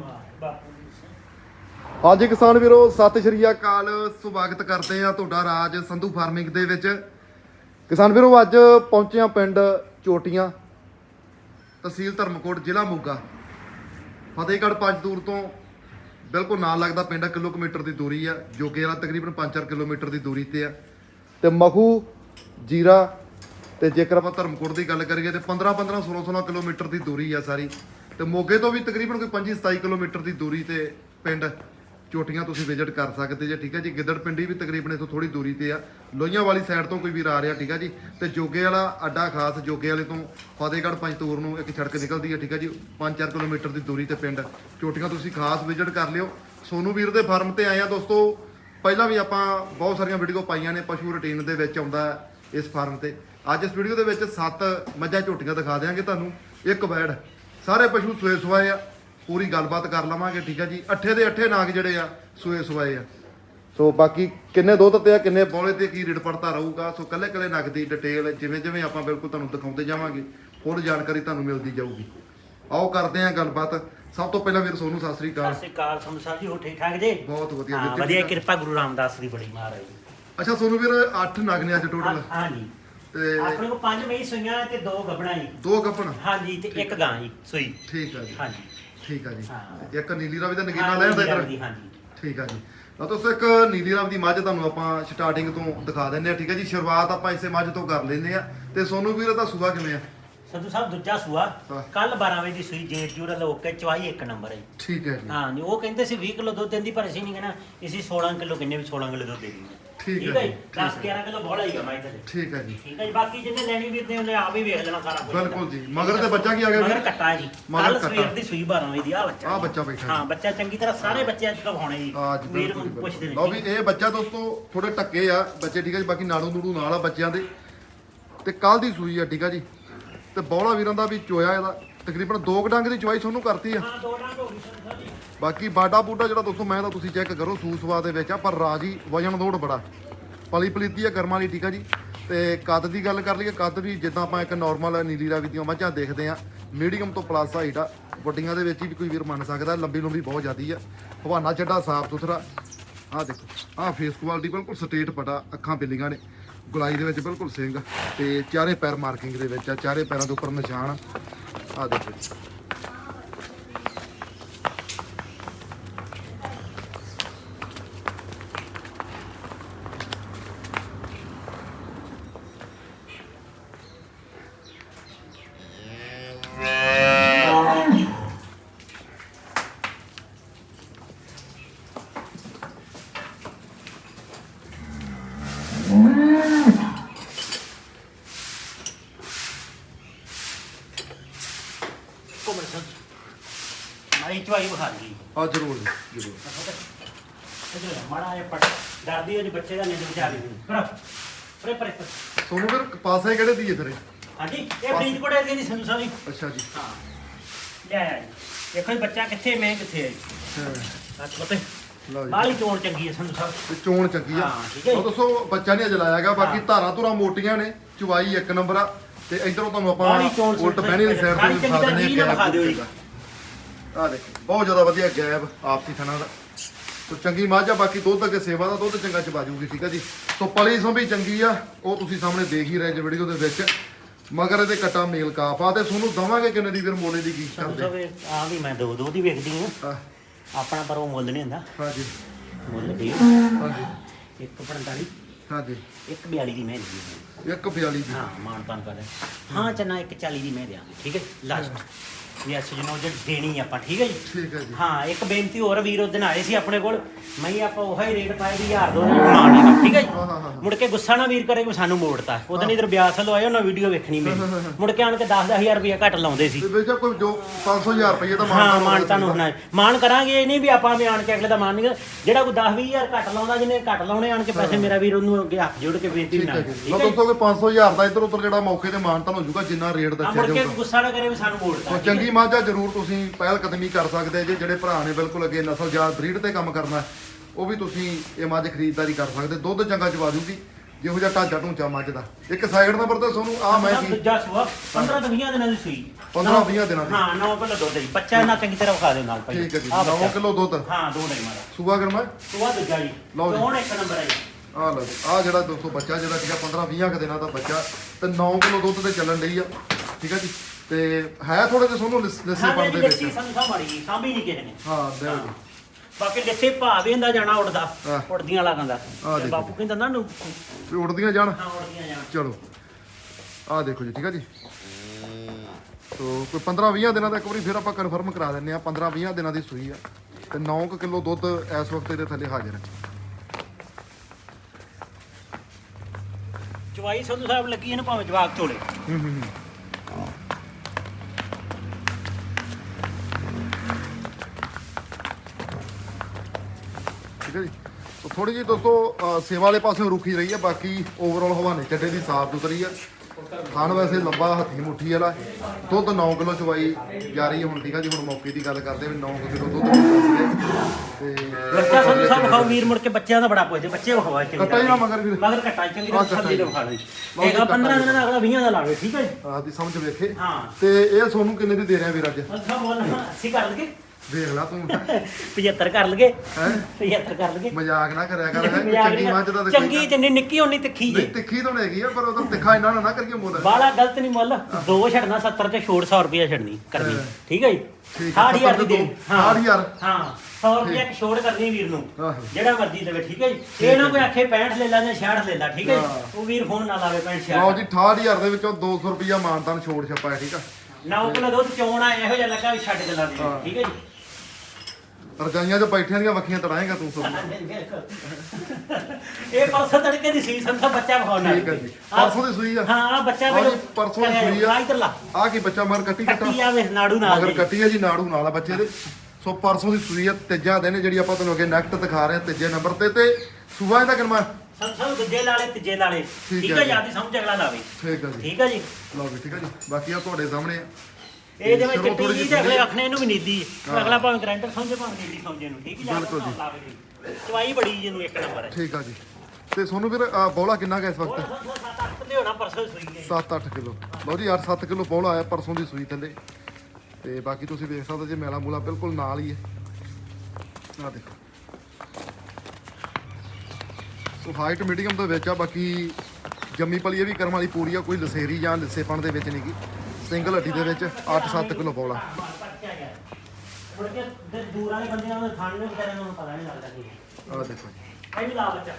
ਮਾਰ ਹਾਂਜੀ ਕਿਸਾਨ ਵੀਰੋ ਸਤਿ ਸ਼੍ਰੀ ਅਕਾਲ। ਸਵਾਗਤ ਕਰਦੇ ਆ ਤੁਹਾਡਾ ਰਾਜ ਸੰਧੂ ਫਾਰਮਿੰਗ ਦੇ ਵਿੱਚ। ਕਿਸਾਨ ਵੀਰੋ ਅੱਜ ਪਹੁੰਚੇ ਆ ਪਿੰਡ ਚੋਟੀਆਂ ਤਹਿਸੀਲ ਧਰਮਕੋਟ ਜ਼ਿਲ੍ਹਾ ਮੋਗਾ। ਫਤਿਹਗੜ੍ਹ ਪੰਜ ਦੂਰ ਤੋਂ ਬਿਲਕੁਲ ਨਾਲ ਲੱਗਦਾ ਪਿੰਡ ਆ, ਕਿਲੋਮੀਟਰ ਦੀ ਦੂਰੀ ਆ ਜੋਗੇ ਵਾਲਾ ਤਕਰੀਬਨ 5-4 ਕਿਲੋਮੀਟਰ ਦੀ ਦੂਰੀ ਤੇ ਆ। ਤੇ ਮਖੂ ਜੀਰਾ ਤੇ ਜੇਕਰ ਆਪਾਂ ਧਰਮਕੋਟ ਦੀ ਗੱਲ ਕਰੀਏ ਤੇ 15-15 16-16 ਕਿਲੋਮੀਟਰ ਦੀ ਦੂਰੀ ਆ ਸਾਰੀ। ਤੇ ਮੋਗੇ ਤੋਂ ਵੀ ਤਕਰੀਬਨ ਕੋਈ 25-27 ਕਿਲੋਮੀਟਰ ਦੀ ਦੂਰੀ ਤੇ ਪਿੰਡ ਚੋਟੀਆਂ ਤੁਸੀਂ ਵਿਜ਼ਿਟ ਕਰ ਸਕਦੇ ਜੇ, ਠੀਕ ਹੈ ਜੀ? ਗਿੱਦੜ ਪਿੰਡੀ ਵੀ ਤਕਰੀਬਨ ਇਥੋਂ ਥੋੜੀ ਦੂਰੀ ਤੇ ਆ। ਲੋਹੀਆਂ ਵਾਲੀ ਸਾਈਡ ਤੋਂ ਕੋਈ ਵੀਰ ਆ ਰਿਹਾ, ਠੀਕ ਹੈ ਜੀ? ਤੇ ਜੋਗੇ ਵਾਲਾ ਅੱਡਾ ਖਾਸ, ਜੋਗੇ ਵਾਲੇ ਤੋਂ ਫਤਿਹਗੜ੍ਹ ਪੰਜਤੂਰ ਨੂੰ ਇੱਕ ਸੜਕ ਨਿਕਲਦੀ ਹੈ, ਠੀਕ ਹੈ ਜੀ? 5-4 ਕਿਲੋਮੀਟਰ ਦੀ ਦੂਰੀ ਤੇ ਪਿੰਡ ਚੋਟੀਆਂ ਤੁਸੀਂ ਖਾਸ ਵਿਜ਼ਿਟ ਕਰ ਲਿਓ। ਸੋਨੂ ਵੀਰ ਦੇ ਫਾਰਮ ਤੇ ਆਏ ਆ ਦੋਸਤੋ, ਪਹਿਲਾਂ ਵੀ ਆਪਾਂ ਬਹੁਤ ਸਾਰੀਆਂ ਵੀਡੀਓ ਪਾਈਆਂ ਨੇ, ਪਸ਼ੂ ਰੁਟੀਨ ਦੇ ਵਿੱਚ ਆਉਂਦਾ ਇਸ ਫਾਰਮ ਤੇ। ਅੱਜ ਇਸ ਵੀਡੀਓ ਦੇ ਵਿੱਚ ਸੱਤ ਮੱਝਾਂ ਝੋਟੀਆਂ ਦਿਖਾ ਦਿਆਂਗੇ ਤੁਹਾਨੂੰ। ਇੱਕ ਬੈੜ ਸਾਰੇ ਪਸ਼ੂ ਸੂਏ ਸੁਆਏ ਆ। ਪੂਰੀ ਗੱਲਬਾਤ ਕਰ ਲਵਾਂਗੇ ਠੀਕ ਆ ਜੀ। ਅੱਠੇ ਦੇ ਅੱਠੇ ਨਾਗ ਜਿਹੜੇ ਆ ਸੂਏ ਸੁਆਏ ਆ। ਸੋ ਬਾਕੀ ਕਿੰਨੇ ਦੁੱਧ ਤੇ ਆ ਕਿੰਨੇ ਬੋਲੇ ਤੇ ਕੀ ਰੇਟ ਪੜਤਾ ਰਹੂਗਾ। ਸੋ ਕੱਲੇ ਕੱਲੇ ਨਗ ਦੀ ਡਿਟੇਲ ਜਿਵੇਂ ਜਿਵੇਂ ਆਪਾਂ ਬਿਲਕੁਲ ਤੁਹਾਨੂੰ ਦਿਖਾਉਂਦੇ ਜਾਵਾਂਗੇ ਫੁੱਲ ਜਾਣਕਾਰੀ ਤੁਹਾਨੂੰ ਮਿਲਦੀ ਜਾਊਗੀ। ਆਓ ਕਰਦੇ ਆ ਗੱਲਬਾਤ। ਸਭ ਤੋਂ ਪਹਿਲਾਂ ਵੀਰ ਸੋਨੂੰ ਸਤਿ ਸ੍ਰੀ ਸਤਿ ਅਕਾਲ ਸ਼੍ਰੀ ਅਕਾਲ ਸਮਝ ਸਾਹਿਬ ਜੀ ਹੋ ਠੀਕ ਠਾਕ ਜੀ? ਬਹੁਤ ਵਧੀਆ ਹਾਂ ਵੀਰ ਜੀ। ਵਧੀਆ ਕਿਰਪਾ ਗੁਰੂ ਰਾਮਦਾਸ ਦੀ ਬੜੀ ਮਾਰ ਜੀ। ਅੱਛਾ ਸੋਨੂੰ ਵੀਰ 8 ਨਗ ਨੇ ਅੱਜ ਟੋਟਲ ਹਾਂ ਜੀ। ਤੇ ਆਪਣੇ ਕੋਲ ਪੰਜ ਮਈ ਸੂਈਆਂ ਤੇ ਦੋ ਗੱਬਣਾ ਜੀ। ਦੋ ਗੱਪਣ ਹਾਂਜੀ ਤੇ ਇੱਕ ਗਾਂ ਜੀ ਸੂਈ। ਠੀਕ ਆ ਜੀ। ਹਾਂਜੀ। ਠੀਕ ਆ ਜੀ। ਇੱਕ ਨੀਲੀ ਰਾਵੀ ਦਾ ਨਗੀਨਾ ਹਾਂ, ਲੈਣ ਦਾ ਨੀਲੀ ਇਧਰ ਹਾਂਜੀ। ਠੀਕ ਆ ਜੀ। ਤਾਂ ਦੋਸਤੋ ਇੱਕ ਨੀਲੀ ਰਾਮ ਦੀ ਮੱਝ ਤੁਹਾਨੂੰ ਆਪਾਂ ਸਟਾਰਟਿੰਗ ਤੋਂ ਦਿਖਾ ਦਿੰਦੇ ਆ ਠੀਕ ਆ ਜੀ। ਸ਼ੁਰੂਆਤ ਆਪਾਂ ਇਸੇ ਮੱਝ ਤੋਂ ਕਰ ਲੈਂਦੇ ਆ ਤੇ ਸੋਨੂੰ ਵੀਰ ਦਾ ਸੂਆ ਕਿਵੇਂ ਆ? ਸੰਧੂ ਸਾਹਿਬ ਦੂਜਾ ਸੂਆ। ਹਾਂ। ਕੱਲ 12 ਵਜੇ ਦੀ ਸੂਈ ਜੇਠ ਜੂਰਾ ਲੋਕ ਕੇ ਚਵਾਈ ਇੱਕ ਨੰਬਰ ਹੈ ਜੀ। ਠੀਕ ਹੈ ਜੀ। ਹਾਂ ਜੀ ਉਹ ਕਹਿੰਦੇ ਸੀ 20 ਕਿਲੋ ਦੁੱਧ ਦਿੰਦੀ ਪਰ ਅਸੀਂ ਨਹੀਂ ਕਹਿਣਾ ਅਸੀਂ 16 ਕਿਲੋ ਕਿੰਨੇ ਵੀ 16 ਕਿਲੋ ਦੁੱਧ ਦੇ ਦਿੰਦੇ ਠੀਕ ਹੈ ਹੈ ਜੀ, ਜੀ 10 11 ਕਿਲੋ ਬੋਲਾ ਹੀ ਕਮਾਈ ਤੇ ਠੀਕ ਹੈ ਜੀ। ਠੀਕ ਹੈ ਜੀ ਬਾਕੀ ਜਿੰਨੇ ਲੈਣੀ ਵੀਰ ਨੇ ਉਹਨੇ ਆਪ ਹੀ ਵੇਖ ਲੈਣਾ ਸਾਰਾ ਕੁਝ ਬਿਲਕੁਲ ਜੀ। ਮਗਰ ਤੇ ਬੱਚਾ ਕੀ ਆ ਗਿਆ ਵੀਰ? ਮਗਰ ਕੱਟਾ ਜੀ। ਮਗਰ ਕੱਲ ਕੱਟਾ। ਸਵੇਰ ਦੀ ਸੂਈ 12 ਵਜੇ ਦੀ ਆ ਬੱਚਾ ਆਹ ਬੱਚਾ ਬੈਠਾ ਹਾਂ ਬੱਚਾ ਚੰਗੀ ਤਰ੍ਹਾਂ ਸਾਰੇ ਬੱਚੇ ਅੱਜ ਕਹਾਉਣੇ ਜੀ। ਵੀਰ ਬਿਲਕੁਲ ਜੀ, ਨੂੰ ਪੁੱਛਦੇ ਬਿਲਕੁਲ। ਨੇ ਲਓ ਵੀ ਇਹ ਬੱਚਾ ਦੋਸਤੋ ਥੋੜੇ ਟੱਕੇ ਆ ਬੱਚੇ ਠੀਕ ਹੈ ਜੀ ਬਾਕੀ ਨਾੜੂ ਨੂੜੂ ਨਾਲ ਆ ਬੱਚਿਆਂ ਦੇ। ਤੇ ਕੱਲ ਦੀ ਸੂਈ ਆ ਠੀਕ ਆ ਜੀ। ਤੇ ਬੌਲਾ ਵੀਰਾਂ ਦਾ ਵੀ ਚੋਇਆ ਇਹਦਾ। ਤਕਰੀਬਨ ਦੋ ਡੰਗ ਦੀ ਚਵਾਈ ਤੁਹਾਨੂੰ ਕਰਤੀ ਆ। ਹਾਂ ਦੋ ਡੰਗ ਹੋ ਗਈ ਸੰਧੂ ਸਾਹਿਬ ਜੀ। ਬਾਕੀ ਬਾਡਾ ਬੂਟਾ ਜਿਹੜਾ ਦੋਸਤੋ ਮੈਂ ਤਾਂ ਤੁਸੀਂ ਚੈੱਕ ਕਰੋ ਸੂਸਵਾ ਦੇ ਵਿੱਚ ਆ ਪਰ ਰਾਜੀ ਵਜਨ ਦੋੜ ਬੜਾ। ਪਲੀ ਪਲੀਤੀ ਆ ਕਰਮਾਂ ਵਾਲੀ ਠੀਕ ਆ ਜੀ। ਤੇ ਕੱਦ ਦੀ ਗੱਲ ਕਰ ਲਈਏ ਕੱਦ ਵੀ ਜਿੱਦਾਂ ਆਪਾਂ ਇੱਕ ਨਾਰਮਲ ਨੀਲੀ ਰਾਵੀ ਦੀਆਂ ਮੱਝਾਂ ਦੇਖਦੇ ਆ ਮੀਡੀਅਮ ਤੋਂ ਪਲੱਸ ਹਾਈਟ ਆ। ਵੱਡੀਆਂ ਦੇ ਵਿੱਚ ਵੀ ਕੋਈ ਵੀਰ ਮੰਨ ਸਕਦਾ ਲੰਬੀ ਲੰਬੀ ਬਹੁਤ ਜ਼ਿਆਦੀ ਆ। ਹਵਾਨਾ ਚੱਡਾ ਸਾਫ਼ ਸੁਥਰਾ। ਆਹ ਦੇਖੋ ਆਹ ਫੇਸ ਕੁਆਲਿਟੀ ਬਿਲਕੁਲ ਸਟੇਟ ਪਟਾ ਅੱਖਾਂ ਬਿੱਲੀਆਂ ਨੇ। ਗੁਲਾਈ ਦੇ ਵਿੱਚ ਬਿਲਕੁਲ ਸਿੰਘ। ਤੇ ਚਾਰੇ ਪੈਰ ਮਾਰਕਿੰਗ ਦੇ ਵਿੱਚ ਆ ਚਾਰੇ ਪੈਰਾਂ ਦੇ ਉੱਪਰ ਨਿਸ਼ਾਨ ਆਹ ਦੇਖੋ ਕੋਮਲ ਸੰਧੂ ਮਾਈ ਚਵਾਈ ਵਿਖਾ ਦੀ ਆ ਜਰੂਰ ਜੀ ਜਰੂਰ। ਇਧਰ ਮਾੜਾ ਜਿਹਾ ਪਟ। ਡਰਦੀ ਉਹਦੇ ਬੱਚੇ ਦਾ ਨਿੰਦ ਵਿਚਾਰੀ ਪਰ ਪਰੇ ਪਰੇ ਪਰੇ। ਸੋਨੂੰ ਫਿਰ ਪਾਸੇ ਕਿਹੜੇ ਦੀਏ ਫਿਰ ਇਹ? ਹਾਂਜੀ ਇਹ ਫਰੀਦਕੋਟ ਏਰੀਆ ਦੀ ਸੰਧੂ ਸਾਹਿਬ ਜੀ ਅੱਛਾ ਜੀ। ਹਾਂ। ਲੈ ਆਇਆ ਜੀ। ਦੇਖੋ ਜੀ ਬੱਚਾ ਕਿੱਥੇ ਮੈਂ ਕਿੱਥੇ ਹੈ ਜੀ। ਹਾਂ, ਸੱਚ ਪਤੇ। ਲਓ ਜੀ। ਬਾਲੀ ਚੋਣ ਚੰਗੀ ਹੈ ਸੰਧੂ ਸਾਹਿਬ। ਤੇ ਚੋਣ ਚੰਗੀ ਆ। ਹਾਂ, ਠੀਕ ਹੈ ਜੀ। ਉਹ ਦੱਸੋ ਬੱਚਾ ਨਹੀਂ ਅਜ ਲਾਇਆਗਾ ਬਾਕੀ ਹਾਂ। ਧਾਰਾਂ ਧੁਰਾਂ ਮੋਟੀਆਂ ਨੇ। ਚੁਵਾਈ ਇੱਕ ਨੰਬਰ ਆ। ਤੇ ਇਧਰੋਂ ਤੁਹਾਨੂੰ ਆਪਾਂ ਉਲਟ ਬਹਿਣੀ ਦੀ ਸਾਈਡ ਤੋਂ ਦਿਖਾ ਦਿੰਦੇ ਜੀ। ਆ ਦੇਖੋ ਬਹੁਤ ਜ਼ਿਆਦਾ ਵਧੀਆ ਗੈਬ ਆਪਸੀ ਥਣਾ ਦਾ। ਸੋ ਚੰਗੀ ਮੱਝ ਆ ਬਾਕੀ ਦੁੱਧ ਅੱਗੇ ਸੇਵਾ ਦਾ ਦੁੱਧ ਚੰਗਾ ਚਵਾ ਜੂਗੀ ਠੀਕ ਆ ਜੀ। ਸੋ ਪਲੀ ਸੋ ਵੀ ਚੰਗੀ ਆ ਉਹ ਤੁਸੀਂ ਸਾਹਮਣੇ ਦੇਖ ਹੀ ਰਹੇ ਜੇ ਵੀਡੀਓ ਦੇ ਵਿੱਚ। ਮਗਰ ਇਹਦੇ ਕਟਾ ਮੇਲ ਕਾਫ ਆ ਤੇ ਤੁਹਾਨੂੰ ਦਵਾਂਗੇ ਕਿੰਨੇ ਦੀ ਫਿਰ ਮੋਲੇ ਦੀ ਕੀ ਕਰਦੇ? ਆ ਵੀ ਮੈਂ ਦੋ ਦੋ ਦੀ ਵੇਖਦੀ ਆ। ਆਪਣਾ ਪਰ ਉਹ ਮੁੱਲ ਨਹੀਂ ਹੁੰਦਾ। ਹਾਂਜੀ। ਮੁੱਲ ਵੀ ਹਾਂਜੀ। ਇੱਕ 45 ਹਾਂਜੀ ਇੱਕ 42 ਦੀ ਮੈਂ ਦੀ ਇੱਕ 42 ਦੀ। ਹਾਂ ਮਾਨ ਤਾਨ ਕਰ ਹਾਂ ਚੰਨਾ ਇੱਕ 40 ਦੀ ਮੈਂ ਦਿਆਂਗੇ ਠੀਕ ਹੈ? ਲਾਸਟ ਯੈਸ ਜਨੋ ਜੇ ਦੇਣੀ ਆਪਾਂ ਠੀਕ ਹੈ ਜੀ? ਠੀਕ ਹੈ ਜੀ। ਹਾਂ ਇੱਕ ਬੇਨਤੀ ਹੋਰ ਵੀਰ ਉਹ ਦਿਨ ਆਏ ਸੀ ਆਪਣੇ ਕੋਲ ਮੈਂ ਆਪਾਂ ਉਹੀ ਰੇਟ ਪਾਏ ਵੀ ਹਜ਼ਾਰ ਦੋ ਹਜ਼ਾਰ ਮਾਨ ਹੈਗਾ ਠੀਕ ਹੈ ਜੀ? ਹਾਂ, ਹਾਂ, ਹਾਂ। ਮੁੜ ਕੇ ਗੁੱਸਾ ਨਾ ਵੀਰ ਕਰੇ ਕਿ ਸਾਨੂੰ ਮੋੜਤਾ। ਉਹਦੋਂ ਇਧਰ ਬਿਆਸ ਵੱਲੋਂ ਆਏ ਉਹਨਾਂ ਵੀਡੀਓ ਵੇਖਣੀ ਮੇਰੀ। ਮੁੜ ਕੇ ਆਣ ਕੇ 10 10000 ਰੁਪਏ ਘੱਟ ਲਾਉਂਦੇ ਸੀ। ਤੇ ਵਿੱਚ ਕੋਈ ਜੋ 500000 ਰੁਪਏ ਦਾ ਹਾਂ ਮਾਨ ਮਾਨ ਤੁਹਾਨੂੰ ਹੁਣਾ ਮਾਨ ਕਰਾਂਗੇ ਇਹ ਨਹੀਂ ਵੀ ਆਪਾਂ ਵੀ ਆਣ ਕੇ ਅਗਲੇ ਦਾ ਮਾਨ ਨਹੀਂ ਜਿਹੜਾ ਕੋਈ 10 20000 ਘੱਟ ਲਾਉਂਦਾ ਜਿਹਨੇ ਘੱਟ ਲਾਉਣੇ ਆਣ ਕੇ ਪੈਸੇ ਮੇਰਾ ਵੀਰ ਉਹਨੂੰ ਅੱਗੇ ਹੱਥ ਜੋੜ ਕੇ ਬੇਨਤੀ ਨਾ ਹੈ ਜੀ। ਠੀਕ ਹੈ ਦੋਸਤੋ ਕੋਈ 500000 ਦਾ ਇੱਧਰ ਉੱਧਰ ਜਿਹੜਾ ਮੌਕੇ ਤੇ ਮਾਨ ਤਾਂ ਹੋ ਜਾਊਗਾ ਜਿੰਨਾ ਰੇਟ ਦੱਸਿਆ ਮੁੜ ਕੇ ਜਾਊਗਾ। ਗੁੱਸਾ ਨਾ ਕਰੇ ਵੀ ਸਾਨੂੰ ਮੋੜਤਾ ਸੋ ਚੰਗੀ ਮੱਝ ਜ਼ਰੂਰ ਤੁਸੀਂ ਪਹਿਲ ਕਦਮੀ ਕਰ ਸਕਦੇ ਜੇ ਜਿਹੜੇ ਭਰਾ ਨੇ ਬਿਲਕੁਲ ਅੱਗੇ ਨਸਲ ਜਾਂ ਬਰੀਡ ਤੇ ਕੰਮ ਕਰਨਾ ਹੈ, ਉਹ ਵੀ ਤੁਸੀਂ ਇਹ ਮੱਝ ਖਰੀਦਦਾਰੀ ਕਰ ਸਕਦੇ ਦੁੱਧ ਚੰਗਾ ਚਵਾ ਜੂਗੀ ਜਿਹੋ ਜਿਹਾ ਢਾਂਚਾ ਢੂੰਚਾ ਮੱਝ ਦਾ। ਇੱਕ ਸਾਈਡ ਨੰਬਰ ਤੇ ਤੁਹਾਨੂੰ ਆ ਮੈਂ ਦੂਜਾ ਸੂਆ 15 ਤੋਂ 20 ਦਿਨਾਂ ਦੀ ਸੂਈ। 15 20 ਦਿਨਾਂ ਦੀ। ਹਾਂ 9 ਕਿਲੋ ਦੁੱਧ ਹੈ ਬੱਚਾ ਇਹਨਾਂ ਚੰਗੀ ਤਰ੍ਹਾਂ ਵਿਖਾ ਦਿਓ ਨਾਲ ਭਾਈ। ਠੀਕ ਹੈ ਜੀ ਆਹ 9 ਬੱਚਾ। ਕਿਲੋ ਦੁੱਧ। ਹਾਂ ਦੋ ਨਹੀਂ ਮਾਰਾ ਸੂਆ ਗਰਮਾ ਸੂਆ ਦੂਜਾ ਜੀ। ਲਓ ਜੀ। ਕੌਣ ਇੱਕ ਨੰਬਰ ਹੈ ਜੀ। ਆ ਲਓ ਆ ਜਿਹੜਾ ਦੋਸਤੋ ਬੱਚਾ ਜਿਹੜਾ ਸੀਗਾ 15 20 ਕੁ ਦਿਨਾਂ ਦਾ ਬੱਚਾ ਤੇ 9 ਕਿਲੋ ਦੁੱਧ ਤੇ ਚੱਲਣ ਡਈ ਆ। ਠੀਕ ਆ ਜੀ। ਤੇ ਹੈ ਥੋੜੇ ਜਿਹਾ ਤੁਹਾਨੂੰ ਲਿਸ- ਲਿਸੇ ਹਾਂ ਪਣ ਦੇ ਲੱਸੀ ਵਿੱਚ? ਸਾਨੂੰ ਸਾਂਭੀ ਸਾਂਭੀ ਨਹੀਂ ਕਿਸੇ ਨੇ। ਹਾਂ ਦੇ ਜੀ ਬਾਕੀ ਲਿੱਸੇ ਭਾਅ ਵੀ ਹੁੰਦਾ ਜਾਣਾ ਉੜਦਾ ਹਾਂ। ਉੜਦੀਆਂ ਲਾਗਾਂਦਾ ਆਹ ਦੇਖੋ। ਬਾਪੂ ਕਹਿੰਦਾ ਨਾ ਨੂੰ ਵੀ ਉੜਦੀਆਂ ਜਾਣ? ਹਾਂ ਉੜਦੀਆਂ ਜਾਣ। ਚਲੋ। ਆ ਦੇਖੋ ਜੀ ਠੀਕ ਆ ਜੀ? ਤੋ ਕੋਈ 15 20 ਦਿਨਾਂ ਦਾ ਇੱਕ ਵਾਰੀ ਫਿਰ ਆਪਾਂ ਕਨਫਰਮ ਕਰਾ ਦਿੰਨੇ ਆ 15 20 ਦਿਨਾਂ ਦੀ ਸੂਈ ਆ। ਤੇ 9 ਕਿਲੋ ਦੁੱਧ ਇਸ ਵਕਤ ਇਹਦੇ ਥੱਲੇ ਹਾਜ਼ਰ ਹੈ। ਚਵਾਈ ਸੰਧੂ ਸਾਹਿਬ ਲੱਗੀ ਇਹਨੂੰ ਭਾਵੇਂ ਜਵਾਕ ਝੋਲੇ। ਹੂੰ ਹੂੰ ਹੂੰ। ਠੀਕ ਹੈ ਜੀ। ਸੋ ਥੋੜੀ ਜਿਹੀ ਦੋਸਤੋ ਸੇਵਾ ਵਾਲੇ ਪਾਸੇ ਰੁਕੀ ਰਹੀ ਹੈ ਬਾਕੀ ਓਵਰਆਲ ਹਵਾਨੇ ਚੱਡੇ ਦੀ ਸਾਫ਼ ਸੁਥਰੀ ਹੈ। ਖਾਣ ਵੈਸੇ ਲੰਬਾ ਹੱਥੀ ਮੁੱਠੀ ਵਾਲਾ। ਦੁੱਧ 9 ਕਿਲੋ ਚਵਾਈ ਜਾਰੀ ਹੈ ਹੁਣ ਠੀਕ ਹੈ ਜੀ ਹੁਣ ਮੌਕੇ ਦੀ ਗੱਲ ਕਰਦੇ ਵੀ 9 ਕਿਲੋ ਦੁੱਧ ਤੇ ਬੱਚਾ ਸੰਧੂ ਸਾਹਿਬ ਖਾਓ ਵੀਰ ਮੁੜ ਕੇ ਬੱਚਿਆਂ ਦਾ ਬੜਾ ਪੁੱਛਦੇ ਬੱਚੇ ਵਿਖਾਵਾ ਚੰਗੀ ਕੱਟਾ ਹੀ ਨਾ ਮਗਰ ਵੀਰ। ਮਗਰ ਕੱਟਾ ਚੰਗੀ ਤਰ੍ਹਾਂ ਸਬਜ਼ੀ ਹੀ। ਦੇ ਵਿਖਾ ਲਈ ਜੀ, ਹੈਗਾ ਕੱਟਾ 15 ਹੀ। ਦਿਨਾਂ ਦਾ ਅਗਲਾ 20 ਦਾ ਲਾਵੇ ਠੀਕ ਹੈ ਜੀ? ਆਹ ਦੀ ਸਮਝ ਵੇਖੇ। ਹਾਂ। ਤੇ ਇਹ ਸੋਨੂੰ ਕਿੰਨੇ ਦੀ ਦੇ ਰਿਹਾ ਵੀਰ ਅੱਜ? ਅੱਛਾ ਬੋਲ ਅਸੀਂ ਕਰ ਲਗੇ ਵੇਖ ਲਾ ਤੂੰ 75 ਕਰ ਲਗੇ। ਹੈ? 75 ਕਰ ਲਗੇ। ਮਜ਼ਾਕ ਨਾ ਕਰਿਆ ਕਰ ਹੈ? ਚੰਗੀ ਮੱਝ ਦਾ ਤੇ ਚੰਗੀ ਜਿੰਨੀ ਨਿੱਕੀ ਹੋਣੀ ਤਿੱਖੀ ਜੇ। ਤਿੱਖੀ ਤਾਂ ਹੈਗੀ ਆ ਪਰ ਉਹਦਾ ਤਿੱਖਾ ਇੰਨਾ ਨਾ ਕਰੀਏ ਮੁੱਲ। ਬਾਲਾ ਗਲਤ ਨਹੀਂ ਮੁੱਲ। ਦੋ ਛੱਡਣਾ 70 ਤੇ ਛੋੜ 100 ਰੁਪਏ ਛੱਡਣੀ ਕਰਨੀ। ਹਾਂ। ਠੀਕ ਹੈ ਜੀ? ਠੀਕ ਹੈ, 60000 ਦੀ ਸੱਤਰ ਤੇ ਦੇ। ਦੋ, 6000 ਹਾਂ। 100 ਰੁਪਏ ਇੱਕ ਛੋੜ ਕਰਨੀ ਵੀਰ ਨੂੰ। ਜਿਹੜਾ ਮਰਜ਼ੀ ਦੇਵੇ ਠੀਕ ਹੈ ਜੀ? ਇਹ ਨਾ ਕੋਈ ਆਖੇ 65 ਲੈ ਲਾ ਜਾਂ 66 ਲੈ ਲਾ ਠੀਕ ਹੈ ਹਾਂ। ਉਹ ਵੀਰ ਫੋਨ ਨਾ ਲਾਵੇ 65 ਲਓ 66 ਜੀ 68000 ਦੇ ਵਿੱਚੋਂ 200 ਰੁਪਿਆ ਮਾਨਤਾਨ ਛੋੜ ਛੱਪਾ ਹੈ ਠੀਕ ਆ? ਨਾ ਉਹ ਕੋਲ ਦੁੱਧ ਚੋਣਾ ਇਹੋ ਜਿਹਾ ਲੱਗਾ ਵੀ ਛੱਡ ਲਾ ਦੇ ਹਾਂ। ਠੀਕ ਹੈ ਜੀ? ਰਜਾਈਆਂ 'ਚ ਬੈਠਿਆਂ ਦੀਆਂ ਵੱਖੀਆਂ ਤੜਾਏਗਾ ਤੂੰ ਸਭ ਇਹ ਪਰਸੋਂ ਤੜਕੇ ਦੀ ਸੀ ਸੰਤਾ ਬੱਚਾ ਵਿਖਾਉਣਾ ਠੀਕ ਹੈ ਜੀ। ਪਰਸੋਂ ਦੀ ਸੂਈ ਆ। ਹਾਂ ਆਹ ਬੱਚਾ ਜੀ, ਮੈਨੂੰ ਪਰਸੋਂ ਦੀ ਸੂਈ ਆ। ਇਧਰ ਲਾ ਆ ਕੀ ਬੱਚਾ ਮਰ ਕੱਟੀ ਕੱਟਾ। ਕੱਟੀ ਆਵੇ ਨਾੜੂ ਨਾਲ ਮਗਰ ਦੀ। ਕੱਟੀ ਹੈ ਜੀ ਨਾੜੂ ਨਾਲ ਆ ਬੱਚੇ ਦੇ। ਸੋ ਪਰਸੋਂ ਦੀ ਸੂਈ ਆ ਤੀਜਾ ਦਿਨ ਹੈ ਜਿਹੜੀ ਆਪਾਂ ਤੁਹਾਨੂੰ ਅੱਗੇ ਨੈਕਟ ਦਿਖਾ ਰਹੇ ਹਾਂ ਤੀਜੇ ਨੰਬਰ ਤੇ। ਤੇ ਸੂਆ ਇਹਦਾ ਕਿੰਨਾ? ਸੰਸਾਰ ਦੂਜੇ ਲਾਲੇ ਤੀਜੇ ਲਾਲੇ। ਠੀਕ ਠੀਕ ਹੈ ਹੈ ਜੀ। ਜਿਆਦੀ ਸਮਝ ਅਗਲਾ ਲਾਵੇ ਠੀਕ ਹੈ ਜੀ। ਠੀਕ ਹੈ ਜੀ। ਲਓ ਵੀ ਠੀਕ ਹੈ ਜੀ। ਬਾਕੀ ਆ ਤੁਹਾਡੇ ਸਾਹਮਣੇ ਆ। ਚਲੋ ਥੋੜ੍ਹੀ ਪੀਜੀ ਜਿਹੀ ਤੇ ਅਗਲੇ ਆਖਣੇ ਇਹਨੂੰ ਵੀ ਨੀਦੀ। ਹਾਂ। ਅਗਲਾ ਭਾਵੇਂ ਗਰੰਟਰ ਸਮਝੇ ਭਾਵੇਂ ਨੀਦੀ ਸਮਝੇ ਨੂੰ ਠੀਕ ਹੈ? ਬਿਲਕੁਲ ਜੀ। ਚਵਾਈ ਬੜੀ ਜਿਹਨੂੰ ਇੱਕ ਨੰਬਰ ਹੈ। ਠੀਕ ਆ ਜੀ। ਤੇ ਸੋਨੂੰ ਵੀਰ ਬੌਲਾ ਕਿੰਨਾ ਕੁ ਹੈ ਇਸ ਵਕਤ? ਸੰਸਾਰ ਸੱਤ ਅੱਠ ਤੇ ਹੋਣਾ ਪਰਸੋਂ ਸੂਈ ਹੈ 7-8 ਕਿਲੋ। ਲਓ ਜੀ 8-7 ਕਿਲੋ ਬੌਲਾ ਆਇਆ ਪਰਸੋਂ ਦੀ ਸੂਈ ਥੱਲੇ। ਤੇ ਬਾਕੀ ਤੁਸੀਂ ਵੇਖ ਸਕਦੇ ਜੇ ਮੈਲਾ ਮੂਲਾ ਬਿਲਕੁਲ ਨਾਲ ਹੀ ਹੈ। ਆ ਦੇਖੋ। ਸੋ ਹਾਈਟ ਮੀਡੀਅਮ ਦੇ ਵਿੱਚ ਆ ਬਾਕੀ ਜੰਮੀ ਪਲੀ ਇਹ ਵੀ ਕਰਮ ਵਾਲੀ ਪੂਰੀ ਆ ਕੋਈ ਲਸੇਰੀ ਜਾਂ ਲਿੱਸੇਪਣ ਦੇ ਵਿੱਚ ਨਹੀਂ ਗੀ ਸਿੰਗਲ ਹੱਡੀ ਦੇ ਵਿੱਚ 8-7 ਕਿਲੋ ਬੌਲਾ। ਮੁੜ ਕੇ ਦੇ ਦੂਰ ਵਾਲੇ ਬੰਦਿਆਂ ਨੂੰ ਖਾਣ ਨੂੰ ਵਿਚਾਰਿਆਂ ਨੂੰ ਪਤਾ ਨਹੀਂ ਲੱਗਦਾ ਕੀ ਆ ਦੇਖੋ ਜੀ। ਇਹ ਵੀ ਲਾ ਬੱਚਾ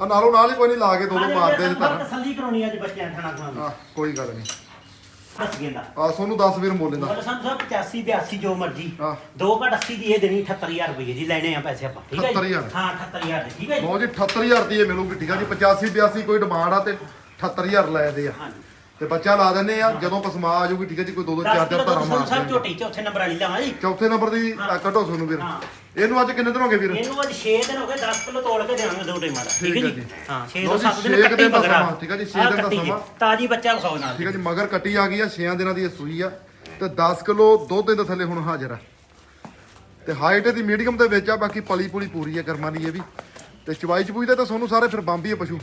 ਆ ਨਾਲੋਂ ਨਾਲ ਹੀ ਕੋਈ ਨਹੀਂ ਲਾ ਕੇ ਦੋ ਦੋ ਮਾਰਦੇ ਜੀ ਧਰ ਤਸੱਲੀ ਕਰਾਉਣੀ ਅੱਜ ਬੱਚਿਆਂ ਨੂੰ ਖਾਣਾ ਖਾਣ ਆ ਕੋਈ ਗੱਲ ਨਹੀਂ। ਦੱਸ ਗੇਂਦਾ। ਆ ਸੋਨੂੰ 10 ਵੀਰ ਮੁੱਲ ਦਾ ਮਤਲਬ ਸਾਨੂੰ 85 82 ਜੋ ਮਰਜ਼ੀ। ਹਾਂ। ਘੱਟ 80 ਦੀ ਇਹ ਦੇਣੀ 78000 ਰੁਪਏ ਦੀ ਲੈਣੇ ਆ ਪੈਸੇ ਆਪਾਂ ਠੀਕ ਹੈ ਜੀ? 78000 ਹਾਂ 78000 ਦੀ ਠੀਕ ਹੈ ਜੀ? ਲਓ ਜੀ 78000 ਦੀ ਇਹ ਮਿਲੂਗੀ ਠੀਕ ਆ ਜੀ? 85 82 ਕੋਈ ਡਿਮਾਂਡ ਆ ਤੇ 78000 ਲੈ ਦੇ ਆ। ਹਾਂਜੀ। ਤੇ ਬੱਚਾ ਲਾ ਦਿੰਨੇ ਆ ਜਦੋਂ ਪਸਮਾ ਆ ਜਾਊਗੀ ਠੀਕ ਹੈ ਜੀ ਕੋਈ ਦੋ ਦੋ ਚਾਰ 10 ਚਾਰ ਕਿਲੋ ਧਾਰਾ ਦੁੱਧ ਮਾਰ ਸਾਹਿਬ। ਝੋਟੀ ਚੌਥੇ ਨੰਬਰ ਵਾਲੀ ਲਾਵਾਂ ਜੀ ਚੌਥੇ ਨੰਬਰ ਦੀ ਕੱਢੋ ਸੋਨੂੰ ਵੀਰ ਹਾਂ। ਇਹਨੂੰ ਅੱਜ ਕਿੰਨੇ ਦਿਨ ਹੋ ਗਏ ਵੀਰ ਇਹਨੂੰ ਅੱਜ 6 ਦਿਨ ਹੋ ਗਏ 10 ਕਿਲੋ ਤੋਲ ਕੇ ਦੇਵਾਂਗੇ ਦੋ ਟਾਈਮਾਂ ਦਾ। ਠੀਕ ਠੀਕ ਹੈ ਹੈ ਜੀ? ਜੀ। ਹਾਂ 6 ਲਓ ਤੋਂ ਜੀ, 7 ਦਿਨ ਛੇ ਕੁ ਕੱਟੀ ਦਿਨ ਦਾ ਮਗਰਾ ਸਮਾਂ, ਠੀਕ ਹੈ ਜੀ, ਛੇ ਆਹ ਦਿਨ ਦਾ ਕੱਟੀ ਜੀ, ਸਮਾਂ। ਤਾਜੀ ਬੱਚਾ ਵਿਖਾਓ ਨਾਲ। ਠੀਕ ਹੈ ਜੀ ਮਗਰ ਕੱਟੀ ਆ ਗਈ ਆ 6 ਦਿਨਾਂ ਦੀ ਇਹ ਸੂਈ ਆ। ਤੇ 10 ਕਿਲੋ ਦੁੱਧ ਦੇ ਥੱਲੇ ਹੁਣ ਹਾਜ਼ਰ ਆ। ਤੇ ਹਾਈਟ ਇਹਦੀ ਮੀਡੀਅਮ ਦੇ ਵਿੱਚ ਆ ਬਾਕੀ ਪਲੀ ਪੁਲੀ ਪੂਰੀ ਆ ਕਰਮਾਂ ਦੀ ਇਹ ਵੀ। ਤੇ ਚਵਾਈ ਚਪੂਈ ਦਾ ਤਾਂ ਸੋਨੂੰ ਸਾਰੇ ਫਿਰ ਬੰਬੀ ਆ ਪਸ਼ੂ।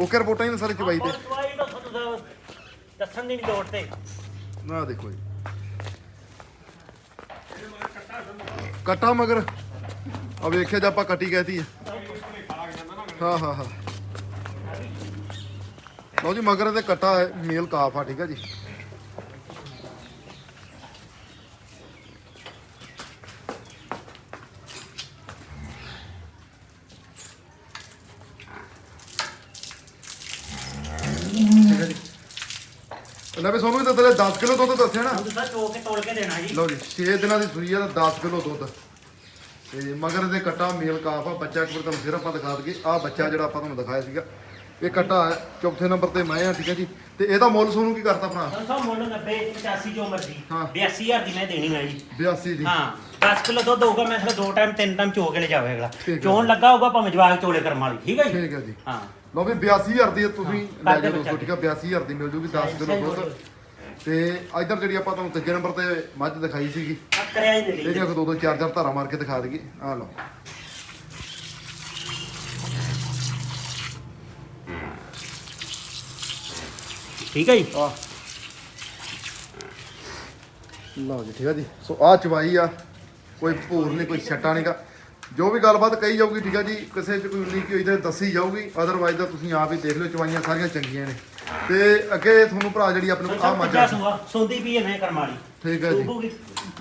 ਓਕੇ ਰਿਪੋਰਟਾਂ ਹੀ ਨੇ ਸਾਰੇ ਚਵਾਈ ਤੇ ਦਵਾਈ ਤਾਂ ਤੁਹਾਨੂੰ ਦੱਸਣ ਦੀ ਨਹੀਂ ਲੋੜ ਤੇ। ਨਾ ਦੇਖੋ ਜੀ। ਕੱਟਾ ਮਗਰ। ਆ ਵੇਖਿਆ ਜੇ ਆਪਾਂ ਕੱਟੀ ਕਹਿਤੀ ਹੈ। ਹਾਂ ਹਾਂ ਹਾਂ। ਲਓ ਜੀ, ਮਗਰ ਤੇ ਕੱਟਾ ਹੈ, ਮੇਲ ਕਾਫ ਆ, ਠੀਕ ਹੈ ਜੀ। ਲੈ ਵੀ ਵੀ ਤਾਂ ਤੇਰੇ 10 ਕਿਲੋ ਦੁੱਧ ਦੱਸਿਆ ਨਾ। ਤੁਹਾਨੂੰ ਸਾਹਿਬ ਚੋ ਕੇ ਤੋਲ ਕੇ ਦੇਣਾ ਜੀ। ਲਓ ਜੀ 6 ਦਿਨਾਂ ਦੀ ਸੂਈ ਆ ਤਾਂ 10 ਕਿਲੋ ਦੁੱਧ। ਤੇ ਮਗਰ ਦੇ ਕੱਟਾ ਮੇਲ ਕਾਫ ਆ ਬੱਚਾ ਇੱਕ ਵਾਰ ਤੁਹਾਨੂੰ ਫਿਰ ਆਪਾਂ ਦਿਖਾ ਦਈਏ। ਆ ਬੱਚਾ ਜਿਹੜਾ ਆਪਾਂ ਤੁਹਾਨੂੰ ਦਿਖਾਇਆ ਸੀਗਾ ਇਹ ਕੱਟਾ ਹੈ ਚੌਥੇ ਨੰਬਰ ਤੇ ਮੈਂ ਆ ਠੀਕ ਹੈ ਜੀ। ਤੇ ਇਹਦਾ ਮੁੱਲ ਸੋਨੂੰ ਕੀ ਕਰਤਾ ਭਰਾ? ਤੁਹਾਨੂੰ ਸਾਹਿਬ ਮੁੱਲ 90 85 ਜੋ ਮਰਜ਼ੀ। ਹਾਂ। 82000 ਦੀ ਮੈਂ ਦੇਣੀ ਹੈ ਜੀ। 82 ਦੀ। ਹਾਂ 10 ਕਿਲੋ ਦੁੱਧ ਹੋਊਗਾ ਮੈਂ ਸਿਰ ਦੋ ਟਾਈਮ ਤਿੰਨ ਟਾਈਮ ਚੋ ਕੇ ਲੈ ਜਾਵੇ ਅਗਲਾ। ਠੀਕ ਹੈ। ਚੋਣ ਲੱਗਾ ਹੋਊਗਾ ਭਾਵੇਂ ਜਵਾਗ ਚੋਲੇ ਕਰਮ ਵਾਲੀ ਠੀਕ ਹੈ ਜੀ? ਠੀਕ ਹੈ ਜੀ। ਹਾਂ। ਲਓ ਵੀ 82000 ਦੀ ਤੁਸੀਂ ਲੈ ਜਾਓ ਦੋਸਤੋ ਠੀਕ ਆ 82000 ਦੀ ਮਿਲ ਜੂਗੀ 10 ਕਿਲੋ ਦੁੱਧ। ਤੇ ਇਧਰ ਜਿਹੜੀ ਆਪਾਂ ਤੁਹਾਨੂੰ ਤੀਜੇ ਨੰਬਰ ਤੇ ਮੱਝ ਦਿਖਾਈ ਸੀਗੀ ਕਰਿਆ ਹੀ ਦੋ ਦੋ ਚਾਰ ਚਾਰ ਧਾਰਾ ਮਾਰ ਕੇ ਦਿਖਾ ਦਈਏ। ਆ ਲਓ। ਠੀਕ ਹੈ ਜੀ? ਆ ਲਓ ਜੀ ਠੀਕ ਹੈ ਜੀ। ਸੋ ਆ ਚਵਾਈ ਆ ਕੋਈ ਭੂਰ ਨਹੀਂ ਕੋਈ ਛੱਟਾ ਨਹੀਂਗਾ ਜੋ ਵੀ ਗੱਲਬਾਤ ਕਹੀ ਜਾਊਗੀ ਠੀਕ ਆ ਜੀ। ਕਿਸੇ ਚ ਕੋਈ ਉਨੀ ਕੀ ਹੋਈ ਤਾਂ ਦੱਸੀ ਜਾਊਗੀ। ਅਦਰਵਾਈਜ਼ ਤਾਂ ਤੁਸੀਂ ਆਪ ਹੀ ਦੇਖ ਲਿਓ ਚਵਾਈਆਂ ਸਾਰੀਆਂ ਚੰਗੀਆਂ ਨੇ। ਤੇ ਅੱਗੇ ਤੁਹਾਨੂੰ ਭਰਾ ਜਿਹੜੀ ਆਪਣੇ ਕੋਲ ਆ ਮੱਝ ਸੌਂਦੀ ਵੀ ਐਵੇਂ ਕਰਮਾਲੀ ਠੀਕ ਹੈ ਜੀ।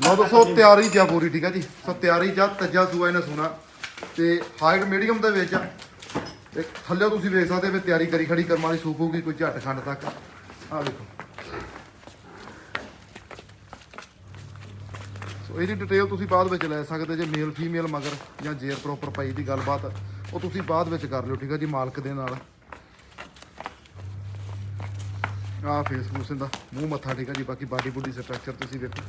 ਲਓ ਦੋਸਤੋ ਤਿਆਰੀ ਜਾ ਪੂਰੀ ਠੀਕ ਆ ਜੀ। ਸੋ ਤਿਆਰੀ ਜਾ ਤੱਜਾ ਸੂਆ ਇਹਨੇ ਸੁਣਾ। ਤੇ ਹਾਈਟ ਮੀਡੀਅਮ ਦੇ ਵਿੱਚ ਆ। ਤੇ ਥੱਲੇ ਤੁਸੀਂ ਵੇਖ ਸਕਦੇ ਵੀ ਤਿਆਰੀ ਕਰੀ ਖੜੀ ਕਰਮ ਵਾਲੀ ਸੂਕੂਗੀ ਕੋਈ ਝੱਟ ਖੰਡ ਤੱਕ। ਆ ਦੇਖੋ ਸੋ ਇਹਦੀ ਡਿਟੇਲ ਤੁਸੀਂ ਬਾਅਦ ਵਿੱਚ ਲੈ ਸਕਦੇ ਜੇ ਮੇਲ ਫੀਮੇਲ ਮਗਰ ਜਾਂ ਜੇਰ ਪ੍ਰੋਪਰ ਪਾਈ ਦੀ ਗੱਲਬਾਤ, ਉਹ ਤੁਸੀਂ ਬਾਅਦ ਵਿੱਚ ਕਰ ਲਿਓ, ਠੀਕ ਆ ਜੀ, ਮਾਲਕ ਦੇ ਨਾਲ। ਆ ਫੇਸਬੁੱਕ ਦਾ ਮੂੰਹ ਮੱਥਾ ਠੀਕ ਆ ਜੀ, ਬਾਕੀ ਬਾਡੀ ਬੁੱਡੀ ਸਟਰਕਚਰ ਤੁਸੀਂ ਦੇਖੋ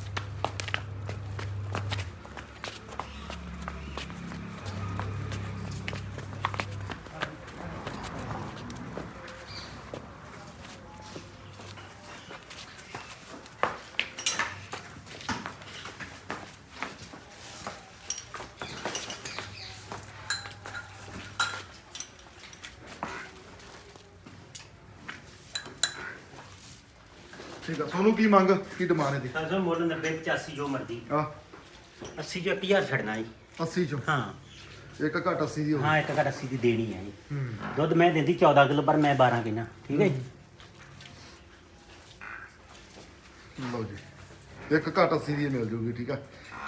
ਠੀਕ ਆ। ਸੋਨੂੰ ਕੀ ਮੰਗ ਕੀ ਡਿਮਾਂਡ ਹੈ ਦੀ ਸਰ ਸਰ ਮੁੱਲ 90 85 ਜੋ ਮਰਦੀ ਆ 80 ਜੋ 1000 ਛੱਡਣਾ ਜੀ। 80 ਚੋਂ? ਹਾਂ। ਇੱਕ ਘੱਟ 80 ਦੀ ਹੋ ਹਾਂ ਇੱਕ ਘੱਟ 80 ਦੀ ਦੇਣੀ ਹੈ ਜੀ। ਦੁੱਧ ਮੈਂ ਦਿੰਦੀ 14 ਕਿਲੋ ਪਰ ਮੈਂ 12 ਕਿੰਨਾ ਠੀਕ ਹੈ ਜੀ? ਲਓ ਜੀ। ਇੱਕ ਘੱਟ 80 ਦੀ ਮਿਲ ਜੂਗੀ ਠੀਕ ਆ।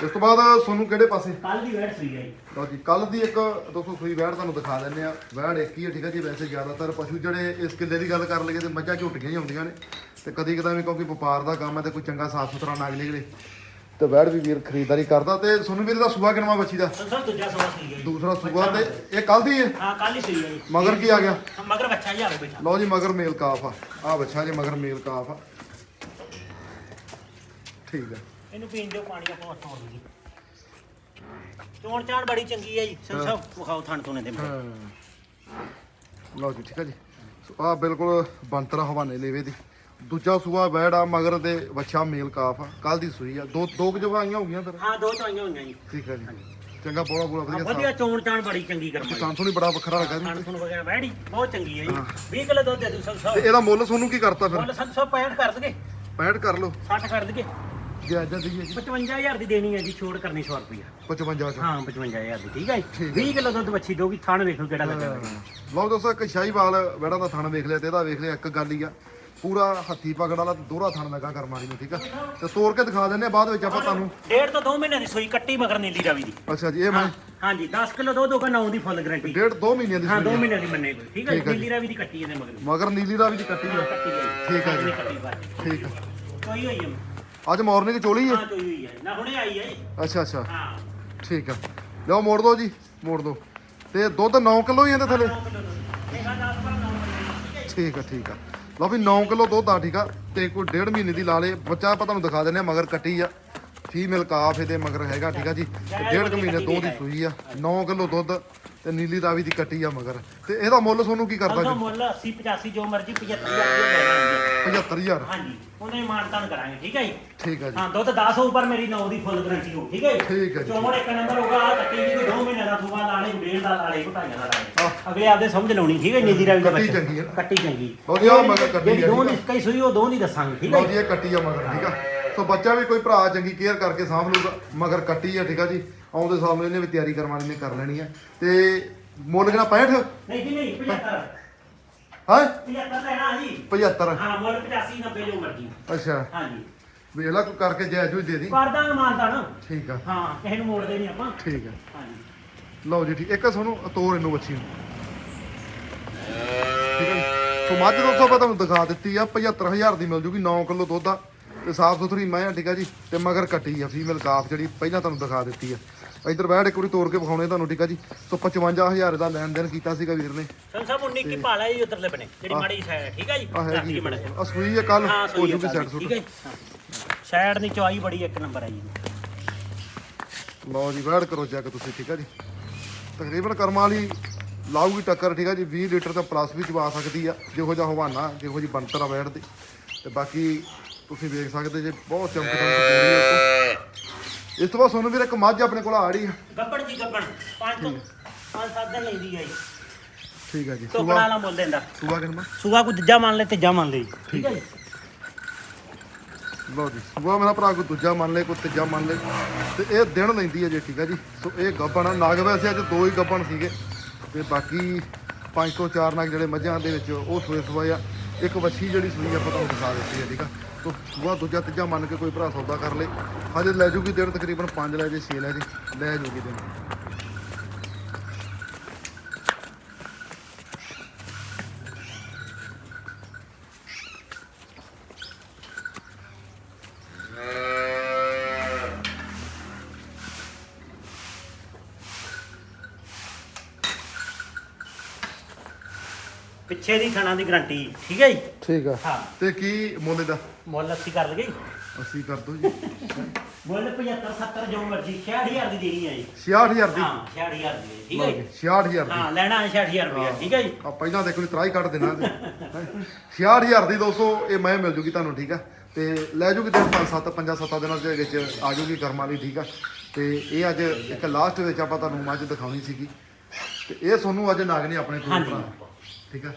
ਇਸ ਤੋਂ ਬਾਅਦ ਤੁਹਾਨੂੰ ਕਿਹੜੇ ਪਾਸੇ? ਕੱਲ ਦੀ ਵੇਟ ਸੂਈ ਹੈ ਜੀ। ਲਓ ਜੀ ਕੱਲ ਦੀ ਇੱਕ 200 ਸੂਈ ਵੈੜ ਤੁਹਾਨੂੰ ਦਿਖਾ ਦਿੰਦੇ ਆ। ਵੈੜ ਇੱਕ ਹੀ ਹੈ ਠੀਕ ਆ ਜੀ ਵੈਸੇ ਜ਼ਿਆਦਾਤਰ ਪਸ਼ੂ ਜਿਹੜੇ ਇਸ ਕਿੱਲੇ ਦੀ ਗੱਲ ਕਰ ਲਈਏ ਤੇ ਮੱਝਾਂ ਝੋਟੀਆਂ ਹੀ ਆਉਂਦੀਆਂ ਨੇ। ਤੇ ਕਦੀ ਕਦਾਂ ਵੀ ਕਿਉਂਕਿ ਵਪਾਰ ਦਾ ਕੰਮ ਹੈ ਤੇ ਕੋਈ ਚੰਗਾ ਸਾਫ਼ ਸੁਥਰਾ ਨਾਗ ਨਿਕਲੇ। ਤੇ ਵੈੜ ਵੀ ਵੀਰ ਖਰੀਦਦਾਰੀ ਕਰਦਾ ਤੇ ਸੋਨੂੰ ਵੀਰ ਦਾ ਸੂਆ ਕਿਨਵਾ ਬੱਚੀ ਦਾ? ਸਰ ਦੂਜਾ ਸਵਾ ਹੈ ਜੀ। ਦੂਸਰਾ ਸੂਆ ਤੇ ਇਹ ਕੱਲ ਦੀ ਹੈ? ਹਾਂ ਕੱਲ ਹੀ ਹੈ ਜੀ। ਮਗਰ ਕੀ ਆ ਗਿਆ? ਹਾਂ, ਮਗਰ ਬੱਚਾ ਹੀ ਆਵੇ ਬੇਟਾ। ਲਓ ਜੀ ਮਗਰ ਮੇਲ ਕਾਫ ਆ। ਆ ਬੱਚਾ ਜੀ ਮਗਰ ਮੇਲ ਕਾਫ ਆ। ਠੀਕ ਆ। ਇਹਨੂੰ ਪੀਣ ਦਿਓ ਪਾਣੀ ਆਪਾਂ ਤੋੜ ਲਈਏ ਚੋਣ ਚਾਣ ਬੜੀ ਚੰਗੀ ਹੈ ਜੀ। ਸਰ ਸਭ ਵਿਖਾਓ ਥਣ ਤੋਂ ਨੇ ਦੇ ਹਾਂ। ਲਓ ਜੀ ਠੀਕ ਆ ਜੀ। ਸੋ ਆ ਬਿਲਕੁਲ ਬੰਤਰਾ ਹਵਾਨੇ ਲੈਵੇ ਦੀ। ਦੂਜਾ ਸੂਆ ਬੈੜ ਆ ਮਗਰ ਦੇ ਬੱਚਾ ਮੇਲ ਕਾਫ ਆ। ਕੱਲ ਦੀ ਸੂਈ ਆ। ਦੋ ਦੋ ਆਈਆਂ ਹੋ ਗਈਆਂ ਫਿਰ? ਹਾਂ ਦੋ ਚੋਈਆਂ ਹੋਈਆਂ ਜੀ। ਠੀਕ ਆ ਜੀ। ਚੰਗਾ ਬੋਲਾ ਬੋਲਾ ਹਾਂ, ਵਧੀਆ ਵਧੀਆ ਚੋਣ ਚਾਣ ਬੜੀ ਚੰਗੀ ਕਰਮਾਈ ਤਾਂ ਤੋਂ ਬੜਾ ਵੱਖਰਾ ਲੱਗਾ ਜੀ। ਥਣ ਥਣ ਵਗੈਰਾ ਵੈੜੀ ਬਹੁਤ ਚੰਗੀ ਹੈ ਜੀ। 20 ਕਿਲੋ ਦੁੱਧ ਦੇ ਦੂ ਸਭ ਤੇ ਸਭ ਇਹਦਾ ਮੁੱਲ ਤੁਹਾਨੂੰ ਕੀ ਕਰਤਾ ਫਿਰ? ਮੁੱਲ ਸਭ ਸਭ 65 ਕਰ ਦਗੇ 65 ਕਰ ਲਓ। 60 ਕਰ ਦਗੇ ਜੇ ਅੱਜ ਦੀ ਜੀ। 55000 ਦੀ ਦੇਣੀ ਹੈ ਜੀ ਛੋੜ ਕਰਨੀ 100 ਰੁਪਿਆ 55 ਚ ਹਾਂ 55000 ਦੀ ਠੀਕ ਹੈ ਜੀ। ਠੀਕ 20 ਕਿਲੋ ਦੁੱਧ ਬੱਚੀ ਦੋਗੀ ਥਣ ਵੇਖੋ ਕਿਹੜਾ ਲੱਗਾ। ਹੋਇਆ। ਲਓ ਦੋਸਤੋ ਇੱਕ ਸ਼ਾਹੀਵਾਲ ਵੜਾ ਦਾ ਥਣ ਵੇਖ ਲਿਆ ਤੇ ਇਹਦਾ ਵੇਖ ਲਿਆ ਇੱਕ ਗੱਲ ਹੀ ਆ। ਪੂਰਾ ਹੱਥੀ ਪਕੜ ਵਾਲਾ ਦੋਹਰਾ ਥਣ ਲੱਗਾ ਕਰਮਾਲੀ ਨੂੰ ਠੀਕ ਆ? ਤੇ ਤੋੜ ਕੇ ਦਿਖਾ ਦਿੰਨੇ ਆ ਬਾਅਦ ਵਿੱਚ ਆਪਾਂ ਤੁਹਾਨੂੰ ਡੇਢ ਤੋਂ 2 ਮਹੀਨਿਆਂ ਦੀ ਸੂਈ ਕੱਟੀ ਮਗਰ ਨੀਲੀ ਰਾਵੀ ਦੀ। ਅੱਛਾ ਜੀ ਇਹ ਮੈਂ ਹਾਂਜੀ 10 ਕਿਲੋ ਦੁੱਧ ਹੋਗਾ 9 ਦੀ ਫੁੱਲ ਗਾਰੰਟੀ। ਡੇਢ ਦੋ ਮਹੀਨਿਆਂ ਦੀ ਹਾਂ ਸੂਈ 2 ਆ। ਮਹੀਨਿਆਂ ਦੀ ਮੰਨੇ ਕੋਈ ਠੀਕ ਹੈ ਠੀਕ ਹੈ ਨੀਲੀ ਰਾਵੀ ਦੀ ਕੱਟੀ ਇਹਦੇ ਮਗਰ। ਮਗਰ ਨੀਲੀ ਦਾ ਵੀ ਕੱਟੀ ਆ। ਕੱਟੀ ਠੀਕ ਹੈ ਜੀ। ਇਹਨੇ ਕੱਟੀ ਬਾਅਦ ਠੀਕ ਆ। ਕੋਈ ਹੋਈ ਹੈ ਅੱਜ ਮਾਰਨਿੰਗ ਚੋਲੀ ਆ? ਹਾਂ ਕੋਈ ਹੋਈ ਹੈ ਨਾ ਹੁਣੇ ਆਈ ਹੈ। ਅੱਛਾ ਅੱਛਾ। ਹਾਂ। ਠੀਕ ਆ। ਲਓ ਮੋੜ ਦੋ ਜੀ ਮੋੜ ਦੋ। ਤੇ ਦੁੱਧ 9 ਕਿਲੋ ਹੀ ਇਹਦੇ ਥੱਲੇ? 9 ਕਿਲੋ ਦੁੱਧ। ਇਹ ਗਾ 10 ਪਰ 9 ਠੀਕ ਹੈ ਠੀਕ ਆ ਠੀਕ ਆ। ਲਓ ਵੀ 9 ਕਿਲੋ ਦੁੱਧ ਆ, ਠੀਕ ਆ? ਤੇ ਕੋਈ ਡੇਢ ਮਹੀਨੇ ਦੀ ਲਾ ਲੇ ਬੱਚਾ ਆਪਾਂ ਤੁਹਾਨੂੰ ਦਿਖਾ ਦਿੰਦੇ ਆ ਮਗਰ ਕੱਟੀ ਆ। ਫੀਮੇਲ ਕਾਫ ਇਹਦੇ ਮਗਰ ਹੈਗਾ ਠੀਕ ਆ ਜੀ। ਤੇ ਡੇਢ ਕੁ ਮਹੀਨੇ ਦੋ ਦੀ ਸੂਈ ਆ 9 ਕਿਲੋ ਦੁੱਧ ਤੇ ਨੀਲੀ ਰਾਵੀ ਦੀ ਕੱਟੀ ਆ ਮਗਰ। ਤੇ ਇਹਦਾ ਮੁੱਲ ਤੁਹਾਨੂੰ ਕੀ ਕਰਦਾ ਉਹਦਾ ਜੀ? ਮੁੱਲ 80 85 ਜੋ ਮਰਜ਼ੀ 75000 ਜੋ ਲੈਣਾ ਹੋਵੇ 75000 ਹਾਂਜੀ ਉਹਨੇ ਮਾਨਤਾਨ ਕਰਾਂਗੇ ਠੀਕ ਹੈ ਜੀ? ਠੀਕ ਆ ਜੀ। ਹਾਂ ਦੁੱਧ 10 ਹੋਊ ਪਰ ਮੇਰੀ 9 ਦੀ ਫੁੱਲ ਗਾਰੰਟੀ ਹੋ ਠੀਕ ਹੈ ਜੀ? ਠੀਕ ਹੈ ਜੀ। ਚੋਣ ਇੱਕ ਨੰਬਰ ਹੋਊਗਾ ਆ ਕੱਟੀ ਜੀ ਦੀ 2 ਮਹੀਨੇ ਦਾ ਸੂਬਾ ਲਾਣੇ ਡੇਢ ਦਾ ਲਾਣੇ ਘਟਾਈਆਂ ਦਾ ਲਾਣੇ। ਅਗਲੇ ਆਪਦੇ ਸਮਝ ਲਾਉਣੀ ਠੀਕ ਹੈ ਨੀਦੀ ਰਾਵੀ ਦਾ ਕੱਟੀ ਬੱਚਾ। ਚੰਗੀ ਹੈ। ਕੱਟੀ ਚੰਗੀ। ਜੀ, ਆਹ ਮਗਰ ਕੱਟੀ ਜਿਹੜੀ ਹੈ, ਦੋ ਦੀ ਕਈ ਸੂਈ ਉਹ ਦੋ ਦੀ ਦੱਸਾਂਗੇ ਠੀਕ ਲਓ ਹੈ ਜੀ ਇਹ ਕੱਟੀ ਆ ਮਗਰ ਠੀਕ ਆ। ਸੋ ਬੱਚਾ ਵੀ ਕੋਈ ਭਰਾ ਚੰਗੀ ਕੇਅਰ ਕਰਕੇ ਸਾਂਭ ਲੂਗਾ ਮਗਰ ਕੱਟੀ ਆ ਠੀਕ ਆ ਜੀ? ਆਉਂਦੇ ਸਾਲ ਨੂੰ ਇਹਨੇ ਵੀ ਤਿਆਰੀ ਕਰਵਾਉਣੀ ਨੇ ਕਰ ਲੈਣੀ ਆ। ਤੇ ਮੁੱਲ ਕਿੰਨਾ? 65 ਨਹੀਂ ਜੀ ਨਹੀਂ 75 ਹਾਂ? 75 ਲੈਣਾ ਜੀ। 75 ਹਾਂ ਮੁੱਲ 85 90 ਜੋ ਮਰਜ਼ੀ। ਅੱਛਾ। ਹਾਂਜੀ। ਵੇਖ ਲਾ ਕੋਈ ਕਰਕੇ ਜਾਇਜ਼ ਹੋਈ ਦੇ ਦੀ। ਕਰ ਦਾਂਗੇ ਮਾਨਤਾਨ ਠੀਕ ਆ। ਹਾਂ ਕਿਸੇ ਨੂੰ ਮੋੜਦੇ ਨਹੀਂ ਆਪਾਂ। ਠੀਕ ਆ। ਹਾਂਜੀ। ਲਓ ਜੀ ਠੀਕ। ਇੱਕ ਤੁਹਾਨੂੰ ਤੋਰ ਇਹਨੂੰ ਬੱਚੀ ਨੂੰ। ਠੀਕ ਹੈ ਜੀ। ਸੋ ਮੱਝ ਦੋਸਤੋ ਆਪਾਂ ਤੁਹਾਨੂੰ ਦਿਖਾ ਦਿੱਤੀ ਆ 75000 ਦੀ ਮਿਲ ਜੂਗੀ 9 ਕਿਲੋ ਦੁੱਧ ਆ। ਤੇ ਸਾਫ਼ ਸੁਥਰੀ ਮੈਂ ਆ ਠੀਕ ਆ ਜੀ। ਤੇ ਮਗਰ ਕੱਟੀ ਆ ਫੀਮੇਲ ਕਾਫ ਜਿਹੜੀ ਪਹਿਲਾਂ ਤੁਹਾਨੂੰ ਦਿਖਾ ਦਿੱਤੀ ਆ। ਇਧਰ ਬੈਠ ਇੱਕ ਵਾਰੀ ਤੋੜ ਕੇ ਵਿਖਾਉਣੇ ਤੁਹਾਨੂੰ ਠੀਕ ਆ ਜੀ। ਸੋ 55000 ਦਾ ਲੈਣ ਦੇਣ ਕੀਤਾ ਸੀਗਾ ਵੀਰ ਨੇ। ਸੰ ਸਭ 19 ਕੀ ਪਾਲਾ ਜੀ ਉਧਰਲੇ ਬਨੇ ਜਿਹੜੀ ਮਾੜੀ ਸਾਈਡ ਹੈ ਠੀਕ ਹੈ ਜੀ? ਆ ਹੈਗੀ ਮੜਾ ਆ ਸੂਈ ਆ ਕੱਲ ਹਾਂ ਹੋ ਸਹੀ ਜੂਗੀ ਸੈੱਟ ਠੀਕ ਸੁੱਟ। ਹੈ ਸਾਈਡ ਦੀ ਚਵਾਈ ਬੜੀ ਇੱਕ ਨੰਬਰ ਹੈ ਜੀ। ਲਓ ਜੀ ਬੈਠ ਕਰੋ ਚੈੱਕ ਤੁਸੀਂ ਠੀਕ ਆ ਜੀ। ਤਕਰੀਬਨ ਕਰਮਾਂ ਵਾਲੀ ਲਾਊਗੀ ਟੱਕਰ ਠੀਕ ਆ ਜੀ। 20 ਲੀਟਰ ਤੋਂ ਪਲੱਸ ਵੀ ਚਵਾ ਸਕਦੀ ਆ ਜਿਹੋ ਜਿਹਾ ਹਵਾਨਾ ਜਿਹੋ ਜੀ ਬੰਤਰ ਆ ਬੈਠ ਦੇ। ਤੇ ਬਾਕੀ ਤੁਸੀਂ ਵੇਖ ਸਕਦੇ ਜੇ ਬਹੁਤ ਚਮਕ ਚਮਕ ਪੂਰੀ ਆ ਇਸ ਤੋਂ ਬਾਅਦ ਤੁਹਾਨੂੰ ਵੀਰ ਇੱਕ ਮੱਝ ਆਪਣੇ ਕੋਲ ਆ ਰਹੀ ਆ ਗੱਬੜ ਜੀ ਗੱਬੜ। ਪੰਜ ਤੋਂ ਪੰਜ ਸੱਤ ਦਿਨ ਲੈਂਦੀ ਹੈ ਜੀ। ਠੀਕ ਹੈ ਜੀ। ਟੋਕਣਾ ਸੂਆ ਵਾਲਾ ਮੁੱਲ ਦਿੰਦਾ ਸੂਆ ਕਿੰਨਾ? ਸੂਆ ਕੋ ਦੂਜਾ ਮੰਨ ਲੈ ਤੀਜਾ ਮੰਨ ਲਈ ਠੀਕ ਹੈ ਜੀ। ਲਓ ਜੀ ਸੂਆ ਮੇਰਾ ਭਰਾ ਕੋਈ ਦੂਜਾ ਮੰਨ ਲੈ ਕੋਈ ਤੀਜਾ ਮੰਨ ਲੈ। ਤੇ ਇਹ ਦਿਨ ਲੈਂਦੀ ਹੈ ਜੀ ਠੀਕ ਹੈ ਜੀ। ਸੋ ਇਹ ਗੱਬਣ ਆ। ਨਗ ਵੈਸੇ ਅੱਜ ਦੋ ਹੀ ਗੱਬਣ ਸੀਗੇ। ਤੇ ਬਾਕੀ ਪੰਜ ਤੋਂ ਚਾਰ ਨਗ ਜਿਹੜੇ ਮੱਝਾਂ ਦੇ ਵਿੱਚ ਉਹ ਸੋਏ ਸੋਏ ਆ। ਇੱਕ ਵੱਛੀ ਜਿਹੜੀ ਸੂਈ ਆਪਾਂ ਤੁਹਾਨੂੰ ਦਿਖਾ ਦਿੱਤੀ ਹੈ ਠੀਕ ਆ। ਸੋ ਸੂਆ ਦੂਜਾ ਤੀਜਾ ਮੰਨ ਕੇ ਕੋਈ ਭਰਾ ਸੌਦਾ ਕਰ ਲੇ। ਹਜੇ ਲੈ ਜੂਗੀ ਦਿਨ ਤਕਰੀਬਨ 5 ਲੈ ਜੇ 6 ਲੈ ਜੇ, ਲੈ ਜੂਗੀ ਦਿਨ। ਪਿੱਛੇ ਦੀ ਥਣਾ ਦੀ ਗਾਰੰਟੀ ਠੀਕ ਹੈ ਜੀ? ਠੀਕ ਆ। ਹਾਂ। ਤੇ ਕੀ ਮੁੱਲ ਦਾ ਮੁੱਲ ਅਸੀਂ ਕਰ ਲਈਏ ਅਸੀਂ ਕਰ ਦੋ ਜੀ। ਮੁੱਲ 75 70 ਜੋ ਮਰਜ਼ੀ 66000 ਦੀ ਦੇਣੀ ਹੈ ਜੀ। 66000 ਦੀ? ਹਾਂ 66000 ਦੀ ਠੀਕ ਹੈ ਜੀ। 66000 ਦੀ। ਹਾਂ ਲੈਣਾ ਹੈ 66000 ਰੁਪਏ ਠੀਕ ਹੈ ਜੀ। ਆ ਪਹਿਲਾਂ ਦੇਖੋ ਜੀ ਤਰਾਈ ਕੱਢ ਦੇਣਾ 66000 ਦੀ ਦੋਸਤੋ ਇਹ ਮੈਂ ਮਿਲ ਜੂਗੀ ਤੁਹਾਨੂੰ ਠੀਕ ਆ। ਤੇ ਲੈ ਜੂਗੀ ਦਿਨ 5 7 5 7 ਦਿਨਾਂ ਦੇ ਵਿੱਚ ਆ ਜੂਗੀ ਕਰਮਾਂ ਲਈ ਠੀਕ ਆ। ਤੇ ਇਹ ਅੱਜ ਇੱਕ ਲਾਸਟ ਵਿੱਚ ਆਪਾਂ ਤੁਹਾਨੂੰ ਮੱਝ ਦਿਖਾਉਣੀ ਸੀਗੀ। ਤੇ ਇਹ ਤੁਹਾਨੂੰ ਅੱਜ ਨਾਗ ਨੇ ਆਪਣੇ ਕੋਲ ਹਾਂਜੀ। ਭਰਾ। ਠੀਕ ਆ?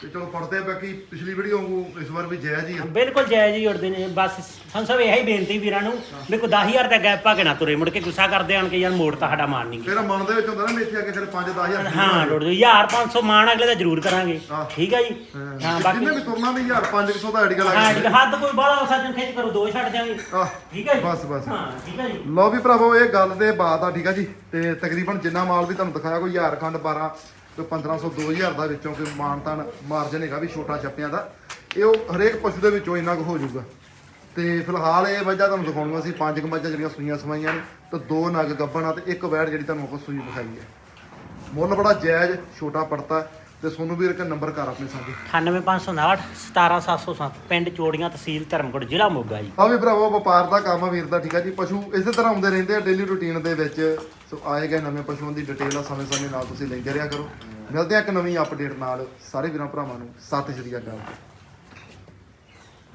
ਤੇ ਚਲੋ ਪੜਦੇ ਆ ਬਾਕੀ ਪਿਛਲੀ ਵੀਡੀਓ ਵਾਂਗੂ ਇਸ ਵਾਰ ਵੀ ਜਾਇਜ਼ ਹੀ ਆ। ਬਿਲਕੁਲ ਜਾਇਜ਼ ਹੀ ਉੜਦੇ ਨੇ। ਬਸ ਸਾਨੂੰ ਸਭ ਇਹੀ ਬੇਨਤੀ ਵੀਰਾਂ ਨੂੰ ਵੀ ਕੋਈ 10000 ਦਾ ਗੈਪ ਪਾ ਕੇ ਨਾ ਤੁਰੇ ਮੁੜ ਕੇ ਗੁੱਸਾ ਕਰਦੇ ਆਣ ਕੇ ਯਾਰ ਮੋੜ ਤਾਂ ਸਾਡਾ ਮਾਨ ਨਹੀਂ ਫਿਰ ਮਨ ਦੇ ਵਿੱਚ ਹੁੰਦਾ ਨਾ ਮੇਥੇ ਆ ਕੇ ਫਿਰ 5 10000 ਹਾਂ ਡੋੜ ਦੋ 1500 ਮਾਨ ਅਗਲੇ ਦਾ ਜ਼ਰੂਰ ਕਰਾਂਗੇ। ਠੀਕ ਹੈ ਜੀ? ਹਾਂ। ਬਾਕੀ ਜਿੰਨੇ ਵੀ ਤੁਰਨਾ ਵੀ 1000 500 ਦਾ ਹਾਂ ਲੱਗ ਹੈ, ਹੱਦ ਕੋਈ ਬਾਹਲਾ ਸੱਜਣ ਖਿੱਚ ਕਰੋ ਦੋ ਛੱਡ ਜਾਵਾਂਗੇ ਆ ਠੀਕ ਹੈ ਜੀ? ਬਸ, ਬਸ। ਹਾਂ ਠੀਕ ਹੈ ਜੀ। ਲਓ ਵੀ ਭਰਾਵੋ ਇਹ ਗੱਲ ਦੇ ਬਾਤ ਆ ਠੀਕ ਆ ਜੀ? ਤੇ ਤਕਰੀਬਨ ਜਿੰਨਾ ਮਾਲ ਵੀ ਤੁਹਾਨੂੰ ਦਿਖਾਇਆ ਕੋਈ ਹਜ਼ਾਰ ਖੰਡ 12 ਤੇ 1500 2000 ਦਾ ਵਿੱਚੋਂ ਕੋਈ ਮਾਨਤਾਨ ਮਾਰਜਨ ਹੈਗਾ ਵੀ ਛੋਟਾ ਛੱਪਿਆਂ ਦਾ। ਇਹ ਉਹ ਹਰੇਕ ਪਸ਼ੂ ਦੇ ਵਿੱਚੋਂ ਇੰਨਾ ਕੁ ਹੋ ਜਾਊਗਾ। ਤੇ ਫਿਲਹਾਲ ਇਹ ਵਜ੍ਹਾ ਤੁਹਾਨੂੰ ਦਿਖਾਉਣੀਆਂ ਸੀ, ਪੰਜ ਕੁ ਮੱਝਾਂ ਜਿਹੜੀਆਂ ਸੂਈਆਂ ਸਵਾਈਆਂ ਨੇ ਤੇ ਦੋ ਨਗ ਗੱਬਣਾ ਤੇ ਇੱਕ ਵੈੜ ਜਿਹੜੀ ਤੁਹਾਨੂੰ ਆਪਾਂ ਸੂਈ ਵਿਖਾਈ ਹੈ। ਮੁੱਲ ਬੜਾ ਜਾਇਜ਼, ਛੋਟਾ ਪੜਤਾ। ਤੇ ਸੋਨੂੰ ਵੀਰ ਕੇ ਨੰਬਰ ਕਰ ਆਪਣੇ ਸਾਹਮਣੇ 98559 17707 ਪਿੰਡ ਚੋੜੀਆਂ ਤਹਿਸੀਲ ਧਰਮਕੋਟ ਜ਼ਿਲ੍ਹਾ ਮੋਗਾ ਜੀ। ਆ ਵੀ ਭਰਾਵੋ ਵਪਾਰ ਦਾ ਕੰਮ ਆ ਵੀਰ ਦਾ ਠੀਕ ਆ ਜੀ। ਪਸ਼ੂ ਇਸੇ ਤਰ੍ਹਾਂ ਆਉਂਦੇ ਰਹਿੰਦੇ ਆ ਡੇਲੀ ਰੂਟੀਨ ਦੇ ਵਿੱਚ। ਸੋ ਆਏ ਗਏ ਨਵੇਂ ਪਸ਼ੂਆਂ ਦੀ ਡਿਟੇਲ ਆ ਸਮੇਂ-ਸਮੇਂ ਨਾਲ ਤੁਸੀਂ ਲੈਂਦੇ ਰਿਹਾ ਕਰੋ। ਮਿਲਦੇ ਆ ਇੱਕ ਨਵੀਂ ਅਪਡੇਟ ਨਾਲ। ਸਾਰੇ ਵੀਰਾਂ ਭਰਾਵਾਂ ਨੂੰ ਸਤਿ ਸ਼੍ਰੀ ਅਕਾਲ।